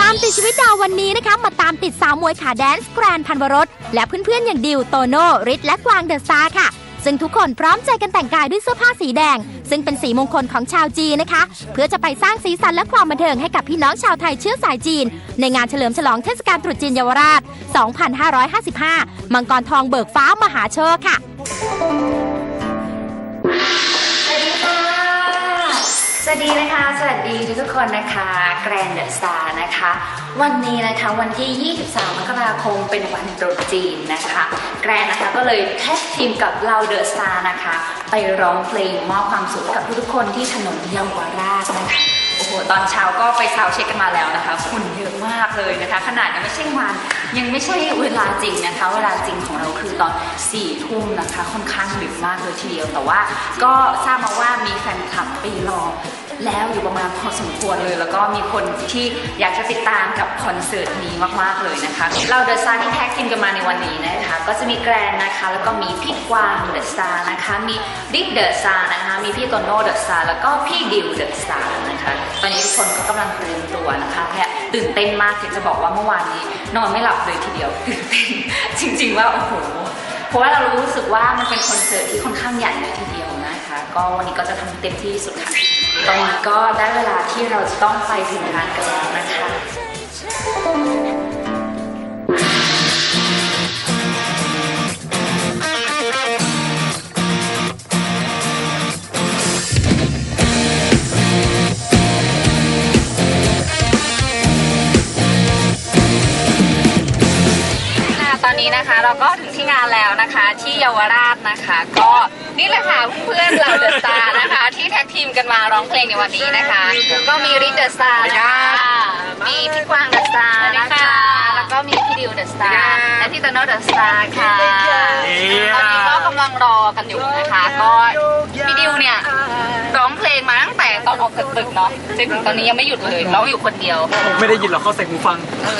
ตามติดชีวิตดาววันนี้นะคะมาตามติดสาวมวยขาแดนซ์แกรนพันวรสและเพื่อนๆอย่างดิวโตโน่ริทและกวางเดอะซาร์ค่ะ ซึ่งทุกคนพร้อมใจกันแต่งกายด้วยเสื้อผ้าสีแดง ซึ่งเป็นสีมงคลของชาวจีนนะคะ เพื่อจะไปสร้างสีสันและความบันเทิงให้กับพี่น้องชาวไทยเชื้อสายจีน ในงานเฉลิมฉลองเทศกาลตรุษจีนเยาวราช 2555 มังกรทองเบิกฟ้ามหาโชคค่ะ สวัสดีนะคะ สวัสดีทุกคนนะคะแกรนเดอะสตาร์นะคะ วันนี้นะคะวันที่ 23 มกราคมเป็นวันตรุษจีนนะคะ แกรนนะคะก็เลยแท็กทีมกับเราเดอะสตาร์นะคะ ไปร้องเพลงมอบความสุขกับทุกๆคนที่ถนนเยาวราชนะคะ หตอนเช้าก็ไปเช้าเช็คกันมาแล้วนะคะขุ่นเยอะมากเลยนะคะ ขนาดยังไม่ใช่วันยังไม่ใช่เวลาจริงนะคะ เวลาจริงของเราคือตอน4ี่ทุ่มนะคะ ค่อนข้างดึกมากเลยทีเดียว แต่ว่าก็ทราบมาว่ามีแฟนคลับไปรอ แล้วอยู่ประมาณพอสมควรเลย แล้วก็มีคนที่อยากจะติดตามกับคอนเสิร์ตนี้มากๆเลยนะคะ เราเดอะซาร์ที่แท็กทีมกันมาในวันนี้นะคะ ก็จะมีแกรนนะคะ แล้วก็มีพี่กวางเดอะซาร์นะคะ มีดิ๊กเดอะซาร์นะคะ มีพี่โตโน่เดอะซาร์แล้วก็พี่ดิวเดอะซาร์นะคะ ตอนนี้ทุกคนก็กำลังเตรียมตัวนะคะและตื่นเต้นมากที่จะบอกว่าเมื่อวานนี้ นอนไม่หลับเลยทีเดียวตื่นเต้นจริง ๆ ว่าโอ้โหเพราะว่าเรารู้สึกว่ามันเป็นคอนเสิร์ตที่ค่อนข้างใหญ่เลยทีเดียวนะคะ ก็วันนี้ก็จะทำเต็มที่สุดค่ะ ตอนนี้ก็ได้เวลาที่เราจะต้องไปถึงงานกันแล้วนะคะ นี้นะคะ เราก็ถึงที่งานแล้วนะคะ ที่เยาวราชนะคะ ก็นี่แหละค่ะเพื่อนเราเดอะสตาร์นะคะ ที่แท็กทีมกันมาร้องเพลงในวันนี้นะคะ ก็มีริเดอะสตาร์นะคะ มีพี่กวางเดอะสตาร์นะคะ แล้วก็มีพี่ดิวเดอะสตาร์และพี่โตโน่เดอะสตาร์ค่ะ ตอนนี้ก็กำลังรอกันอยู่นะคะ ก็พี่ดิวเนี่ยร้องเพลงมาตั้งแต่ตอนออกจากตึกเนาะจนถึงตอนนี้ยังไม่หยุดเลยร้องอยู่คนเดียว ไม่ได้ยินหรอกเขาใส่หูฟัง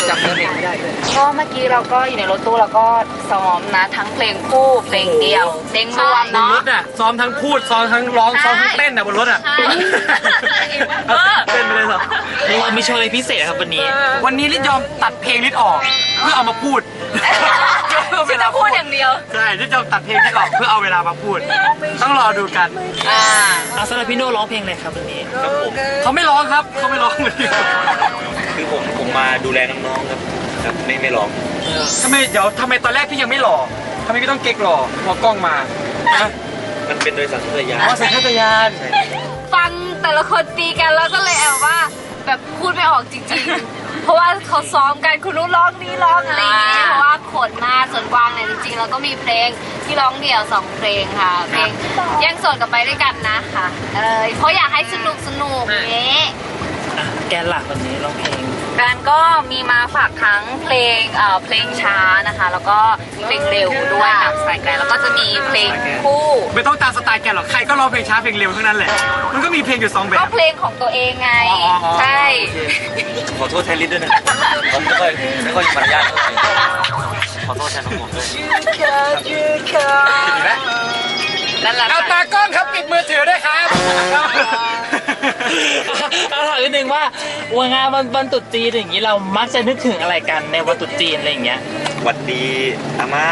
จำเนื้อเพลงไม่ได้เลยก็เมื่อกี้เราก็อยู่ในรถตู้แล้วก็ซ้อมนะทั้งเพลงคู่เพลงเดียวเพลงรวมบนเนาะรถอะซ้อมทั้งพูดซ้อมทั้งร้องใช่ซ้อมทั้งเต้นอะบนรถอะใช่เออเต้นไปเลยเหรอเรามีโชว์อะไรพิเศษครับวันนี้ วันนี้ลิศยอมตัดเพลงลิศออก เพื่อเอามาพูดฉันจะพูดอย่างเดียว ใช่ลิศยอมตัดเพลงลิศออกเพื่อเอาเวลามาพูด ต้องรอดูกันอ่าอาสำหรับพี่โน่ร้องเพลงอะไรครับวันนี้ครับผมเขาไม่ร้องครับเขาไม่ร้องเลยคือผมผมมาดูแลน้องๆครับครับไม่ไม่ร้องทำไมเดี๋ยวทำไมตอนแรกพี่ยังไม่หล่อทำไมพี่ต้องเก๊กหล่อพอกล้องมานะมันเป็นโดยสัญชาตญาณอ๋อสัญชาตญาณฟังแต่ละคนตีกันแล้วก็เลยแอบว่า แบบพูดไม่ออกจริงๆ เพราะว่าเขาซ้อมกันคุณรู้ร้องนี้ร้องอะไรอย่างเงี้ยเพราะว่าขนมากส่วนกวางเนี่ยจริงๆเราก็มีเพลงที่ร้องเดี่ยวสองเพลงค่ะ เพลงแย่งโสดกับไปด้วยกันนะคะเออเพราะอยากให้สนุกสนุกอย่างเงี้ยอะแกนหลักวันนี้ร้องเพลง การก็มีมาฝากทั้งเพลงเอ่อเพลงช้านะคะ แล้วก็เพลงเร็วด้วยตามสไตล์แกรนแล้วก็จะมีเพลงคู่ ไม่ต้องตามสไตล์แกหรอก ใครก็ร้องเพลงช้าเพลงเร็วทั้งนั้นแหละ มันก็มีเพลงอยู่สองแบก็บ เพลงของตัวเองไง อ๋ออ๋ออ๋อ ใช่ ขอโทษแทนลิศด้วยนะครับผมไม่ค่อยไม่ค่อยมารยาทเท่าไหร่ขอโทษแทนน้องผมด้วยนั่นแหละเอาค่ะตากล้องครับปิดมือถือด้วยครับเอาถาม นิดนึงว่าวันงานวันวันตรุษจีนอย่างนี้เรามักจะนึกถึงอะไรกันในวันตรุษจีนอะไรอย่างเงี้ยหวัดดีอาม่า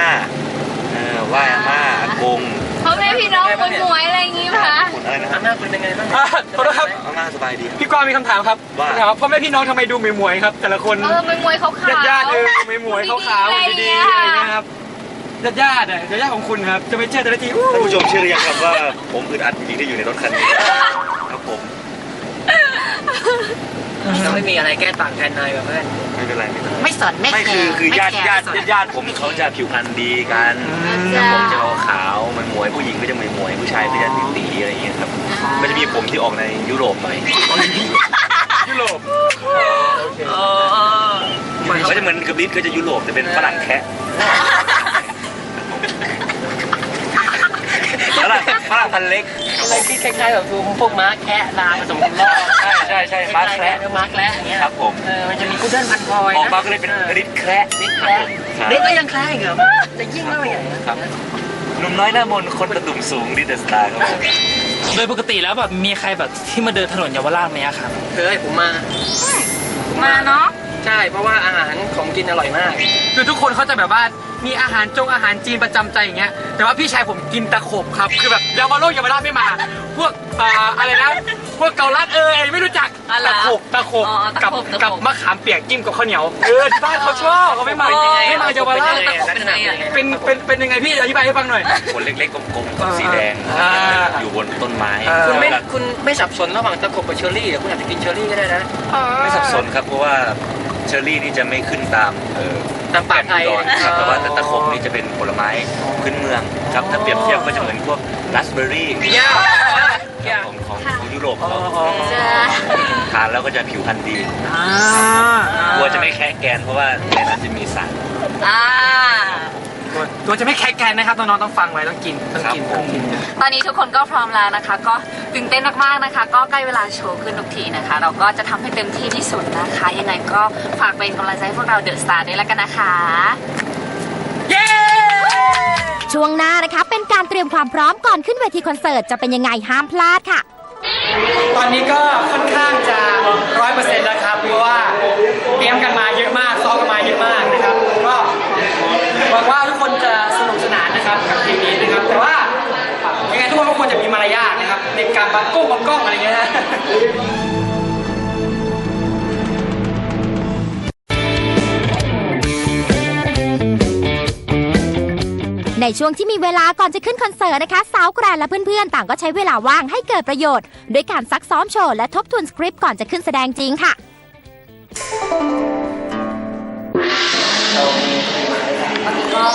เออไหว้อาม่าอากงพ่อแม่พี่น้องมวยมวยๆอะไรอย่างงี้ไหมคะคุณอะไรนะครับอะขอโทษครับ อาม่าสบายดี พี่กวางมีคำถามครับว่า ถามว่าพ่อแม่พี่น้องทำไมดูหมวยๆครับ แต่ละคนเออมวยมวยๆขาวๆญาติๆเออหมวยๆขาวๆดีดีๆๆอะอะไรไรเงี้ยครับญาติญาติๆอะญาติๆของคุณครับจะไปเจอแต่ละทีอู้ท่านผู้ชมเชื่อหรือยังครับว่าผมอึดอัดจริงๆที่อยู่ในรถคันนี้ครับผม ต้องไม่มีอะไรแก้ต่างกันนายแบบเพื่อน ไม่เป็นไรไม่เป็นไรไม่สนไม่ไม่แคคือร์คือไม่ญาติแคร์ญาติญาติญาติผมเขาจะผิวพรรณดีกันแล้วผมจะขาวๆมันหมวยผู้หญิงก็จะหมวยหมวยผู้ชายก็จะตีตีๆอะไรอย่างเงี้ยครับมันจะมีผมที่ออกในยุโรปหน่อยยุโรปก็จะเหมือนกับลิศก็จะยุโรปแต่เป็นฝรั่งแคะฝรั่งฝรั่งพันเล็ก อะไรที่คล้ายๆแบบพวกม้าแคะนาผสมกันรอบใช่ใช่ใช่ม้าแคระม้าแคระอย่างเงี้ยครับผมเออมันจะมีพุดเดิ้ลพันคอยออกนะมาก็เลยเป็นลิศแคระนิดแคร์นี่ก็ยังแคร์อีกเหรอจะยิ่งมากเลยครับหนุ่มน้อยหน้ามนต์คนตะตุ่มสูงดีเดอะสตาร์ครับผมโดยปกติแล้วแบบมีใครแบบที่มาเดินถนนเยาวราชไหมอะครับเคยผมมา มาเนาะใช่เพราะว่าอาหารของกินอร่อยมาก คือทุกคนเขาจะแบบว่า มีอาหารจงอาหารจีนประจำใจอย่างเงี้ย แต่ว่าพี่ชายผมกินตะขบครับ คือแบบเยาวโลกเยาวราชไม่มา พวกอ่าอะไรนะ พวกเกาลัดเอยไม่รู้จักอะไรตะขบตะขบอ๋อตะกับขบตะขบ กับมะขามเปียกจิ้มกับข้าวเหนียว เออที่บ้านเขาชอบเขาไม่มาเป็นยังไงไม่มาเยาวราชเป็นยังไงอะ เป็นเป็นเป็นยังไงพี่อธิบายให้ฟังหน่อยคนเล็กๆกลมๆสีแดงอ่าอยู่บนต้นไม้อ่า คุณไม่คุณไม่สับสนระหว่างตะขบกับเชอร์รี่เหรอคุณอาจจะกินเชอร์รี่ก็ได้นะ ไม่สับสนครับเพราะว่าเชอร์รี่นี่จะไม่ขึ้นตามเอ่อ ตามป่าไทยแผ่นอุดรครับแต่ว่าตะขบนี่จะเป็นผลไม้พื้นเมืองครับถ้าเปรียบเทียบก็จะเหมือนพวกราสเบอร์รี่ย่าของของของยุโรปเขาจะทานแล้วก็จะผิวพรรณดีกลัวจะไม่แค่แกนเพราะว่าในนั้นจะมีสารอ่า ตัวตัวจะไม่แคร์แกนนะครับน้องๆต้องฟังไว้ต้องกินต้องกินครับผมต้องกิน ตอนนี้ทุกคนก็พร้อมแล้วนะคะ ก็ตื่นเต้นมากๆนะคะ ก็ใกล้เวลาโชว์ขึ้นทุกทีนะคะ เราก็จะทำให้เต็มที่ที่สุดนะคะ ยังไงก็ฝากเป็นกำลังใจให้พวกเราเดอะสตาร์ด้วยแล้วกันนะคะช่วงหน้านะคะ เป็นการเตรียมความพร้อมก่อนขึ้นเวทีคอนเสิร์ตจะเป็นยังไงห้ามพลาดค่ะ ตอนนี้ก็ค่อนข้างจะร้อยเปอร์เซ็นต์แล้วครับเพราะว่าเตรียมกันมาเยอะมากซ้อมกันมาเยอะมากนะครับก็ ช่วงที่มีเวลาก่อนจะขึ้นคอนเสิร์ตนะคะ สาวแกรนและเพื่อนๆ ต่างก็ใช้เวลาว่างให้เกิดประโยชน์ด้วยการซักซ้อมโชว์และทบทวนสคริปต์ก่อนจะขึ้นแสดงจริงค่ะตอนนี้ก็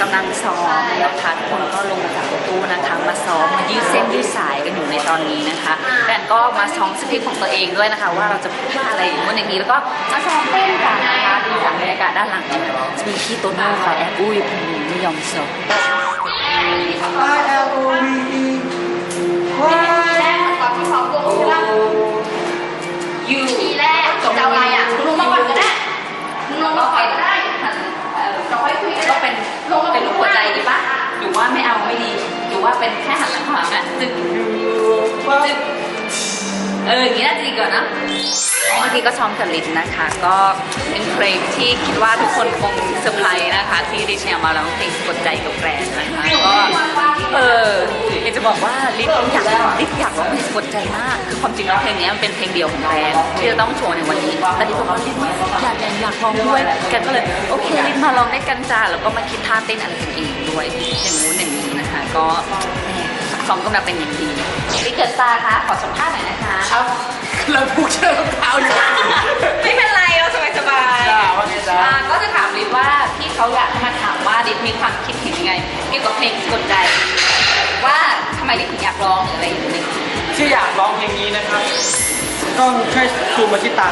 กำลังซ้อมนะคะทุกคนก็ลงมาจากรถตู้นะคะมาซ้อมมายืดเส้นยืดสายกันอยู่ในตอนนี้นะคะแดนก็มาซ้อมสคริปต์ของตัวเองด้วยนะคะ ว่าเราจะพูดว่าอะไรอย่างนู้นอย่างนี้แล้วก็มาซ้อมเต้นกันนะคะดูจากบรรยากาศด้านหลังเนี่ยจะมีพี่โตโน่คอยแอบอุ้ยคนหนึงไม่ยอมซ้อมยูทีแรกจบจะเอาอะไรอะลงมาก่อนก็ได้ลงมาก่อนก็ได้หันเอ่อ เราค่อยคุยกันก็เป็นเป็นรูปหัวใจดีปะหรือว่าไม่เอาไม่ดี หรือว่าเป็นแค่หักหลังหลังนะจึงจึงเอออย่างนี้น่าจะดีกว่านะเมื่อกี้ก็ซ้อมกับลินนะคะ ก็เป็นเพลงที่คิดว่าทุกคนคงเซอร์ไพรส์นะคะ ที่ดิฉันเอามาร้องเพลงกดใจกับแกรนนะคะ บอกว่าลินอยากลินอยากร้องเพลงกดใจมากคือความจริงแล้วเพลงนี้มันเป็นเพลงเดียวของแกรนที่จะต้องโชว์ในวันนี้แต่ลินบอกว่าลินอยากอยากร้องด้วยแกรนก็เลยโอเคลินมาร้องด้วยกันจ้าแล้วก็มาคิดท่าเต้นอะไรกันเองด้วยอย่างงู้นอย่างนี้นะคะ ก็แหม่ซ้อมกำลังเป็นอย่างดีลินเกิดตาคะขอสัมภาษณ์หน่อยนะคะครับเราผูกเชือกรองเท้าอยู่ไม่เป็นไรเราสบายสบายจ้าว่าไงจ๊ะก็จะถามลิศว่าที่เขาอยากให้มาถามว่าลิศมีความคิดเห็นยังไงเกี่ยวกับเพลงกดใจ ว่าทำไมลิศถึงอยากร้องหรืออะไรอย่างเงี้ยที่อยากร้องเพลงนี้นะครับ ต้องช่วยซูมมาที่ตา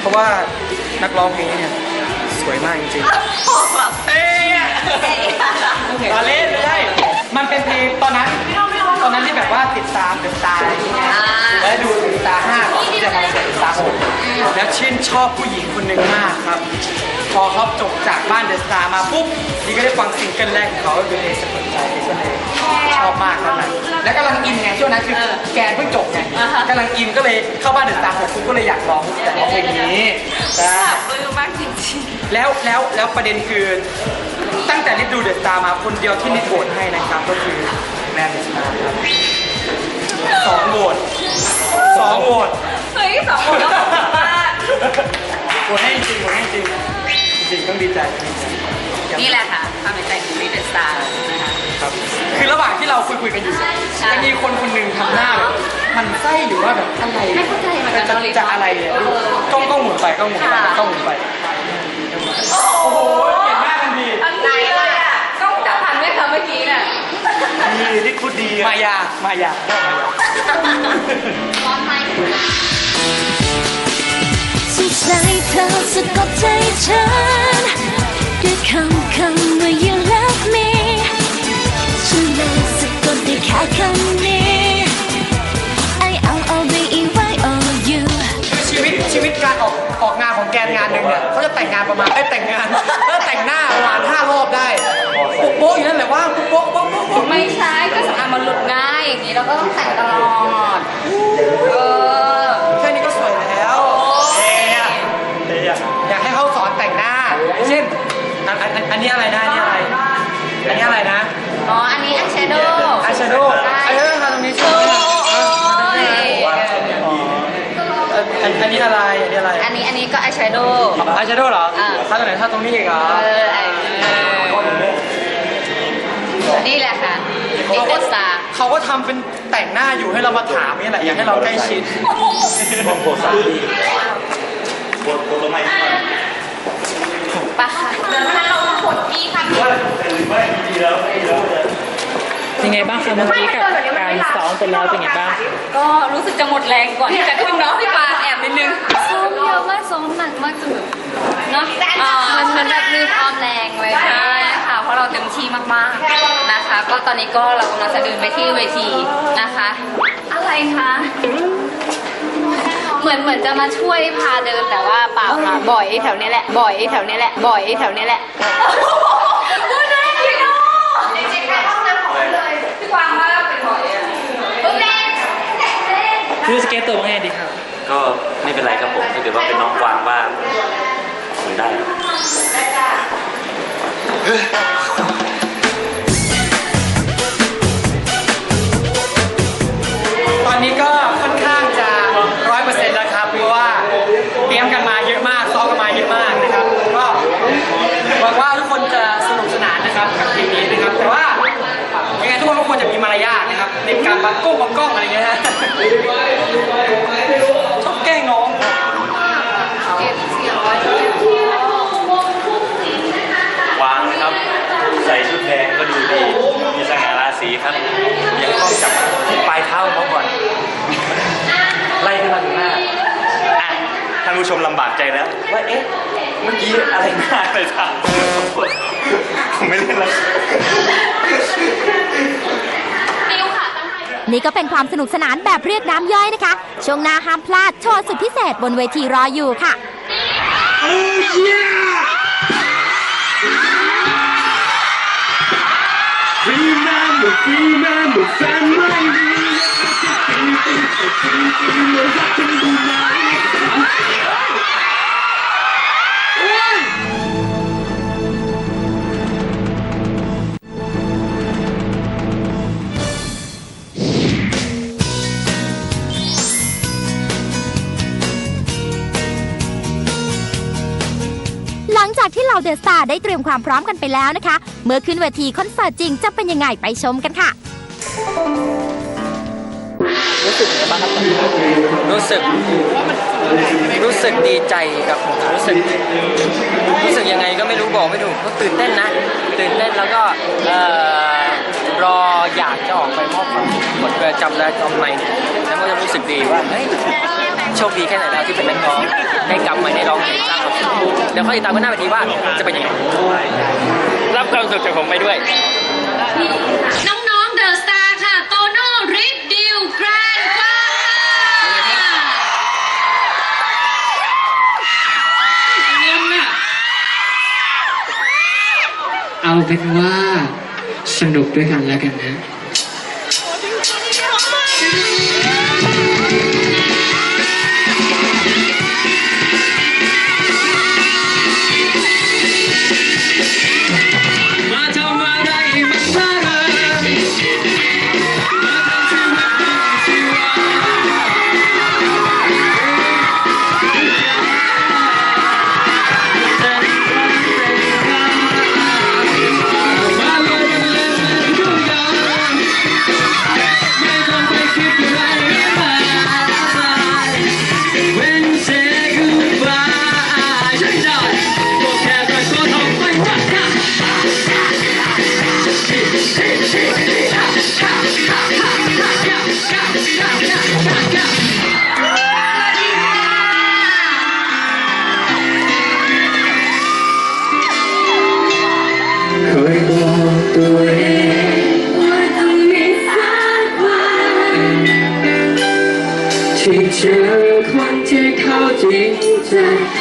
เพราะว่านักร้องเพลงนี้เนี่ยสวยมากจริงๆเอ๊ะตอนเล่นไม่ใช่มันเป็นเพลงตอนนั้น ตอนนั้นที่แบบว่าติดตามเดอะสตาร์อะไรอย่างเงี้ยและดูเดอะสตาร์ห้าก่อนที่จะมาเดอะสตาร์หกแล้วชื่นชอบผู้หญิงคนหนึ่งมากครับ พอเขาจบจากบ้านเดอะสตาร์มาปุ๊บนี่ก็ได้ฟังซิงเกิลแรกของเขาก็คือเพลงสะกดใจก็เลยชอบมากตอนนั้นแล้วกำลังอินไงช่วงนั้นคือแกนเพิ่งจบไงกำลังอินก็เลยเข้าบ้านเดอะสตาร์หกปุ๊บก็เลยอยากร้องอยากร้องเพลงนี้ใช่ปลื้มมากจริงแล้วแล้วแล้วประเด็นคือตั้งแต่ลิฟดูเดอะสตาร์มาคนเดียวที่ลิฟโหวตให้นะครับก็คือ แมนเดอะสตาร์ครับสองโหวตสองโหวตๆเฮ้ยสองคนแล้วขอบคุณมากโหวตให้จริงโหวตให้จริงจริงต้องดีใจดีใจนี่แหละค่ะความเป็นใจของลิศเดอะสตาร์นะคะ ครับ คือระหว่างที่เราคุยคุยๆกันอยู่จะมีคนคนหนึ่งทำหน้าแบบหมันไส้หรือว่าแบบอะไรไม่เข้าใจเหมือนกันจะเราลิศจะอะไรเนี่ยกล้องกล้องหมุนไปกล้องหมุนไปค่ะกล้องหมุนไป โอ้โหเห็นหน้าทันทีอันไหนเลยอะกล้องจับทันไหมคะเมื่อกี้ น่ะดีลิกพูดดีมายา มายา ร้อนไหมสงสัยเธอสะกดใจฉัน อันอันนี้อะไร อันนี้อะไรอันนี้อันนี้ก็อายแชโดว์ อายแชโดว์เหรออ่าทาตรงไหนทาตรงนี้อีกเหรอ เออไอ้นี่แหละค่ะเด็กเดอะสตาร์เขาก็ทำเป็นแต่งหน้าอยู่ให้เรามาถามนี่แหละอยากให้เราใกล้ชิดปะค่ะ เดินทางเราผลดีค่ะเป็นไงบ้างคะเมื่อกี้กับการซ้อมไปแล้วเป็นไงบ้าง ก็รู้สึกจะหมดแรงก่อนที่จะขึ้นเนาะพี่ปานแอบนิดนึงซ้อมเยอะมากซ้อมหนักมากจนแบบเนาะอ่ามันเหมือนแบบลืมออมแรงไว้ใช่ค่ะเพราะเราเต็มที่มากๆนะคะ ก็ตอนนี้ก็เรากำลังจะเดินไปที่เวทีนะคะ อะไรคะเหมือนเหมือนจะมาช่วยพาเดินแต่ว่าเปล่าค่ะบ่อยแถวนี้แหละบ่อยแถวนี้แหละบ่อยแถวนี้แหละพูดได้พี่น้องเด็กๆไปห้องน้ำของเลยพี่กวางว่าเป็นบ่อยอะปุ๊บเล่นเล่น รู้สเก็ตตัวว่าไงดีครับ ก็ไม่เป็นไรครับผมถ้าเกิดว่าเป็นน้องกวางว่างผมได้ครับตอนนี้ก็ค่อนข้างจะร้อยเปอร์เซ็นต์แล้วครับเพราะว่าเตรียมกันมาเยอะมากซ้อมกันมาเยอะมากนะครับก็หวังว่าทุกคนจะสนุกสนานนะครับกับทีมนี้นะครับแต่ว่ายังไงทุกคนก็ควรจะมีมารยาทนะครับในการบังกล้องบังกล้องอะไรเงี้ยฮะชอบแกล้งน้อง วางนะครับ ใส่ชุดแดงก็ดูดี มีสง่าราศีครับ ยังต้องจับที่ปลายเท้าเขาก่อน ไล่ขึ้นมาถึงหน้าอะท่าน ผู้ชมลำบากใจแล้วว่าเอ๊ะเมื่อกี้อะไรหน้าอะไรทางผมไม่เล่นแล้วนี่ก็เป็นความสนุกสนานแบบเรียกน้ำย่อยนะคะ ช่วงหน้าห้ามพลาดโชว์สุดพิเศษบนเวทีรออยู่ค่ะ หลังจากที่เหล่าเดอะสตาร์ได้เตรียมความพร้อมกันไปแล้วนะคะ เมื่อขึ้นเวทีคอนเสิร์ตจริงจะเป็นยังไงไปชมกันค่ะ รู้สึกรู้สึกรู้สึกดีใจครับผมรู้สึกรู้สึกยังไงก็ไม่รู้บอกไม่ถูกก็ตื่นเต้นนะ ตื่นเต้นแล้วก็เอ่อรออยากจะออกไปมอบความสุขบทเพลงจำได้จำไม่แล้วก็จะรู้สึกดีว่าเฮ้ยโชคดีแค่ไหนแล้วที่เป็นนักร้องได้กลับมาได้ร้องเพลงสร้างความสุขเดี๋ยวค่อยติดตามกันหน้าเวทีว่าจะเป็นยังไงรับความสุขจากผมไปด้วยน้อง เอาเป็นว่าสนุกด้วยกันแล้วกันนะ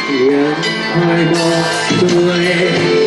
tiếng hai bóng cười.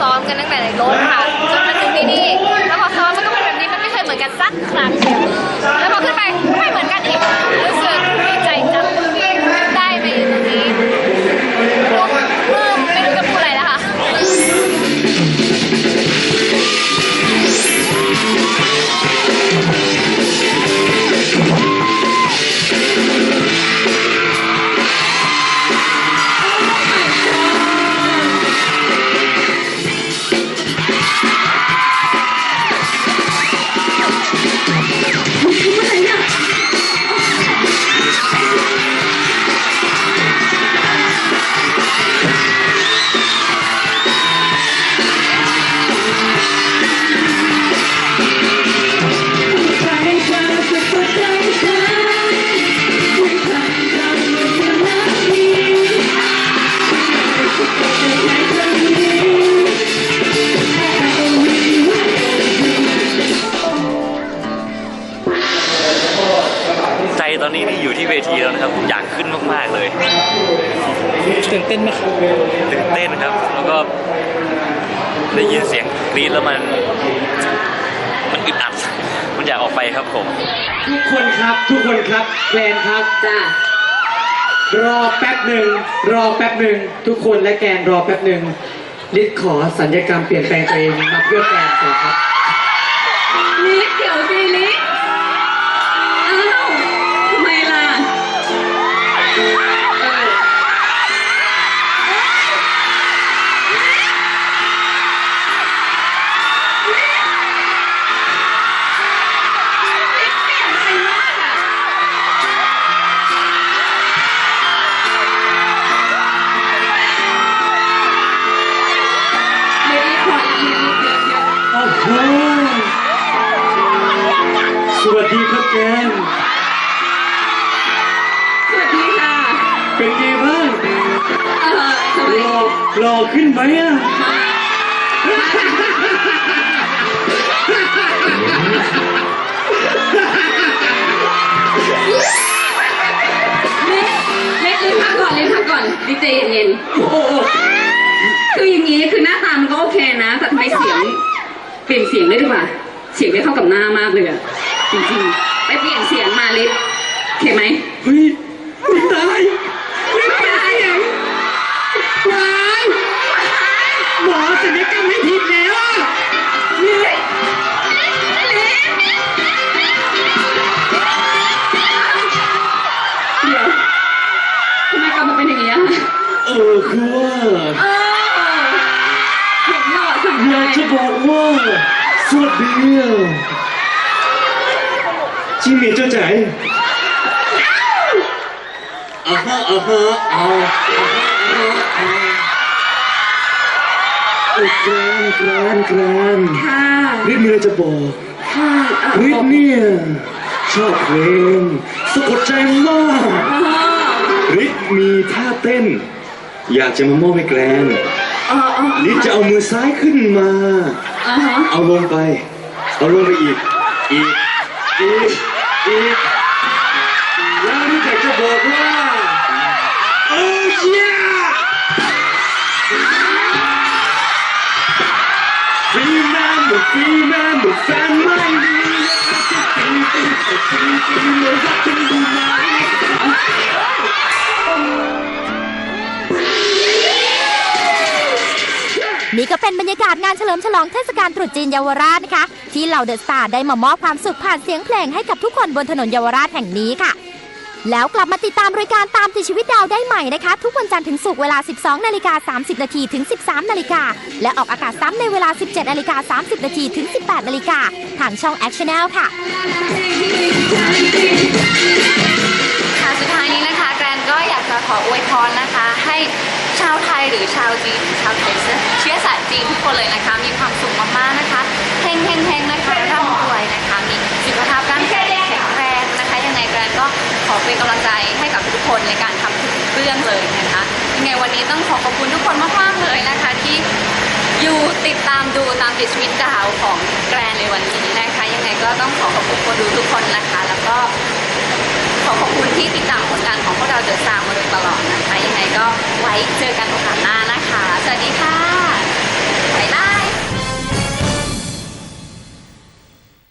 ซ้อมกันตั้งแต่ในรถค่ะจนมาถึงที่นี่แล้วพอซ้อมมันก็เป็นแบบนี้มันไม่เคยเหมือนกันสักครั้งเดียวแล้วพอขึ้นไปก็ไม่เหมือนกันอีก ตื่นเต้นไหมครับตื่นเต้นครับ แล้วก็ได้ยินเสียงกรี๊ดแล้วมัน มันอึดอัด มันอยากออกไปครับผม ทุกคนครับ ทุกคนครับแกรนครับ จ้ารอแป๊บหนึ่งรอแป๊บหนึ่งทุกคนและแกนรอแป๊บหนึ่งลิศขอสัญญกรรมเปลี่ยนแปลงตัวเองมาเพื่อแกนก่อนครับ ขึ้นไหมอะเล็กเล็กลิ้นพักก่อนลิ้นพักก่อนดิเจเย็นโอ้โหๆคืออย่างนี้คือหน้าตามันก็โอเคนะ แต่ทำไมเสียง เปลี่ยนเสียงได้ดีกว่า เสียงไม่เข้ากับหน้ามากเลยอะจริงๆไปเปลี่ยนเสียงมาลิศโอเคไหมเฮ้ย สวัสดีอะจิมมี่เจ้าใจอ่าฮะอ่าฮะอ่าอ่าฮะอ่าฮะอ่าโอ้แกรนแกรนแกรนค่ะริดมีอะไรจะบอกค่ะเอ่อริดเนี่ยชอบเพลงสะกดใจมากอ๋อริดมีท่าเต้น อยากจะมามอบให้แกรนอ๋ออ๋อริดจะเอามือซ้ายขึ้นมาอ๋อฮะเอาลงไป เอาลงไปอีก อีก อีก อีก แล้วนี่อยากจะบอกว่า โอ้ยฟรีแมนหรือฟรีแมนหรือแฟนไม่ดีนะครับฟรีฟรีฟรีฟรีเลยรักกัน รรยากาศงานเฉลิมฉลองเทศกาลตรุษจีนเยาวราชนะคะ ที่เหล่าเดอะสตาร์ได้มามอบความสุขผ่านเสียงเพลงให้กับทุกคนบนถนนเยาวราชแห่งนี้ค่ะ แล้วกลับมาติดตามรายการตามติดชีวิตดาวได้ใหม่นะคะ ทุกวันจันทร์ถึงศุกร์เวลา 12 นาฬิกา 30 นาทีถึง 13 นาฬิกา และออกอากาศซ้ำในเวลา 17 นาฬิกา 30 นาทีถึง 18 นาฬิกาทางช่อง Action n e l ค่ะค่ะสุดท้ายนี้นะ ก็อยากจะขออวยพรนะคะ ให้ชาวไทยหรือชาวจีนชาวไทเชื้อสายจีนทุกคนเลยนะคะ มีความสุขมากๆนะคะเฮงเฮงเฮงนะคะร่ำรวยนะคะมีสุขภาพร่างกายแข็งแรงนะคะ ยังไงแกรนก็ขอเป็นกำลังใจให้กับทุกคนในการทำทุกเรื่องเลยนะคะยังไงวันนี้ต้องขอขอบคุณทุกคนมากๆเลยนะคะ ที่อยู่ติดตามดูตามติดชีวิตดาวของแกรนในวันนี้นะคะ ยังไงก็ต้องขอขอบคุณคนดูทุกคนนะคะ แล้วก็ ขอขอบคุณที่ติดตามผลงานของพวกเราเดอะซาวมาโดยตลอดนะคะยังไงก็ไว้เจอกันโอกาสหน้านะคะ สวัสดีค่ะ